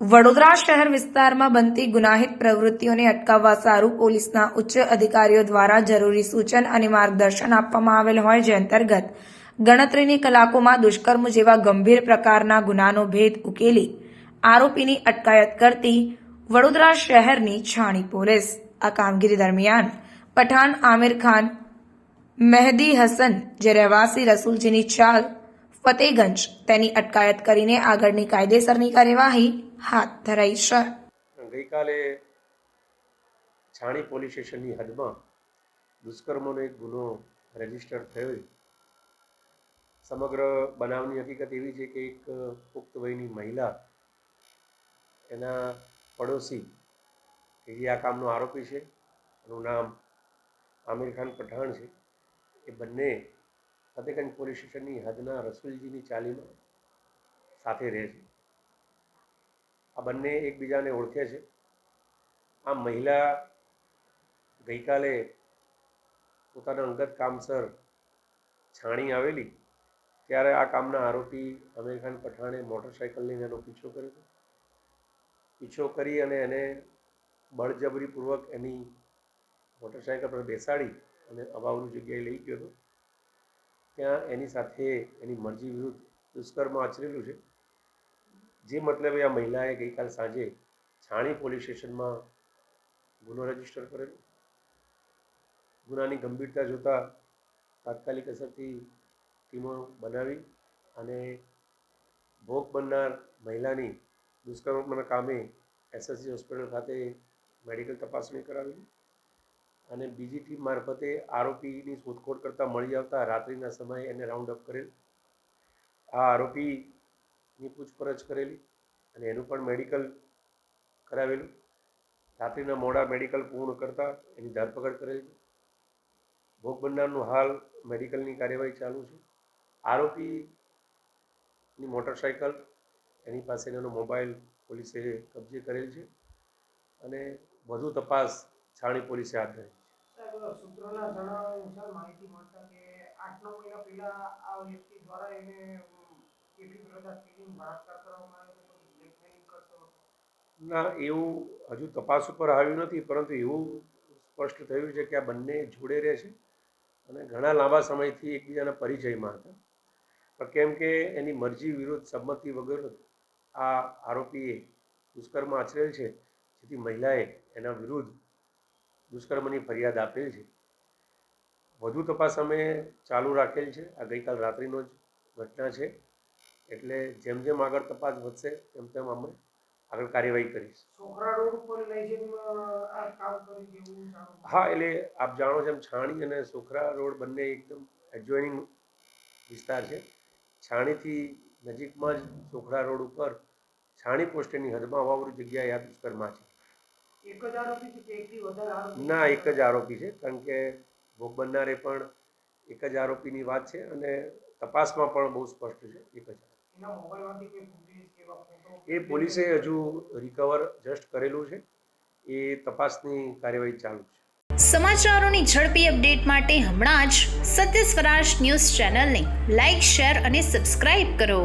વડોદરા શહેર વિસ્તારમાં બનતી ગુનાહિત પ્રવૃત્તિઓને અટકાવવા સારું પોલીસના ઉચ્ચ અધિકારીઓ દ્વારા જરૂરી સૂચન અને માર્ગદર્શન આપવામાં આવેલ હોય જે અંતર્ગત ગણતરીની કલાકોમાં દુષ્કર્મ જેવા ગંભીર પ્રકારના ગુનાનો ભેદ ઉકેલી આરોપીની અટકાયત કરતી વડોદરા શહેરની છાણી પોલીસ. આ કામગીરી દરમિયાન પઠાણ આમિર ખાન, મહેદી હસન, જે રહેવાસી રસુલજીની ચાલ ફતેગંજ. તેની અટકાયત કરીને આગળની કાયદેસરની કાર્યવાહી હાથ ધરાઈ છે. ગઈકાલે છાણી પોલીસ સ્ટેશનની હદમાં દુષ્કર્મનો એક ગુનો રજિસ્ટર થયો. સમગ્ર બનાવની હકીકત એવી છે કે એક પુખ્ત વયની મહિલા એના પડોશી, કે જે આ કામનો આરોપી છે, એનું નામ આમિર ખાન પઠાણ છે, એ બંને ફતેગંજ પોલીસ સ્ટેશનની હદના રસુલજીની ચાલીમાં સાથે રહે છે. આ બંને એકબીજાને ઓળખે છે. આ મહિલા ગઈકાલે પોતાના અંગત કામસર છાણી આવેલી, ત્યારે આ કામના આરોપી અમીર ખાન પઠાણે મોટરસાઇકલ લઈને એનો પીછો કર્યો પીછો કરી અને એને બળજબરીપૂર્વક એની મોટરસાઇકલ પર બેસાડી અને અભાવની જગ્યાએ લઈ ગયો હતો. ત્યાં એની સાથે એની મરજી વિરુદ્ધ દુષ્કર્મ આચરેલું છે. જે મતલબે આ મહિલાએ ગઈકાલ સાંજે છાણી પોલીસ સ્ટેશનમાં ગુનો રજિસ્ટર કરેલો. ગુનાની ગંભીરતા જોતા તાત્કાલિક અસરથી ટીમો બનાવી અને ભોગ બનનાર મહિલાની દુષ્કર્મના કામે એસએસજી હોસ્પિટલ ખાતે મેડિકલ તપાસણી કરાવેલી. અને બીજી ટીમ મારફતે આરોપીની શોધખોળ કરતાં મળી આવતા રાત્રિના સમયે એને રાઉન્ડ અપ કરેલ. આ આરોપીની પૂછપરછ કરેલી અને એનું પણ મેડિકલ કરાવેલું. રાત્રિના મોડા મેડિકલ પૂર્ણ કરતાં એની ધરપકડ કરેલી. ભોગ બનનારનું હાલ મેડિકલની કાર્યવાહી ચાલુ છે. આરોપીની મોટરસાઇકલ એની પાસે એનો મોબાઈલ પોલીસે કબજે કરેલ છે અને વધુ તપાસ છાણી પોલીસે હાથ ધરી. સૂત્રોના જણાવ્યા અનુસાર માહિતી મળતા કે આઠ નવ મહિના પહેલા આ વ્યક્તિ દ્વારા એને કેટલી બધા સ્ત્રીની બળાત્કાર કરવામાં ના, એવું હજુ તપાસ ઉપર આવ્યું નથી, પરંતુ એવું સ્પષ્ટ થયું છે કે આ બંને જોડે રહે છે અને ઘણા લાંબા સમયથી એકબીજાના પરિચયમાં હતા. પણ કેમ કે એની મરજી વિરુદ્ધ સંમતિ વગર આ આરોપીએ દુષ્કર્મ આચરેલ છે, જેથી મહિલાએ એના વિરુદ્ધ દુષ્કર્મની ફરિયાદ આપેલ છે. વધુ તપાસ અમે ચાલુ રાખેલ છે. આ ગઈકાલ રાત્રિનો જ ઘટના છે. એટલે જેમ જેમ આગળ તપાસ વધશે તેમ તેમ અમે આગળ કાર્યવાહી કરીશ. હા એટલે આપ જાણો છો એમ છાણી અને સોખરા રોડ બંને એકદમ એડજોઇનિંગ વિસ્તાર છે. છાણીથી નજીકમાં જ સોખરા રોડ ઉપર છાણી પોસ્ટની હદમાં અવાવરૂ જગ્યાએ આ દુષ્કર્મા છે. ના એક જ આરોપી છે કારણ કે ભોગ બનનારે પણ એક જ આરોપીની વાત છે અને તપાસમાં પણ બહુ સ્પષ્ટ છે એક જ એ પોલીસે હજુ રિકવર જસ્ટ કરેલું છે એ તપાસની કાર્યવાહી ચાલુ છે. સમાચારોની ઝડપી અપડેટ માટે હમણાં જ સત્ય સ્વરાજ ન્યૂઝ ચેનલને લાઇક શેર અને સબસ્ક્રાઇબ કરો.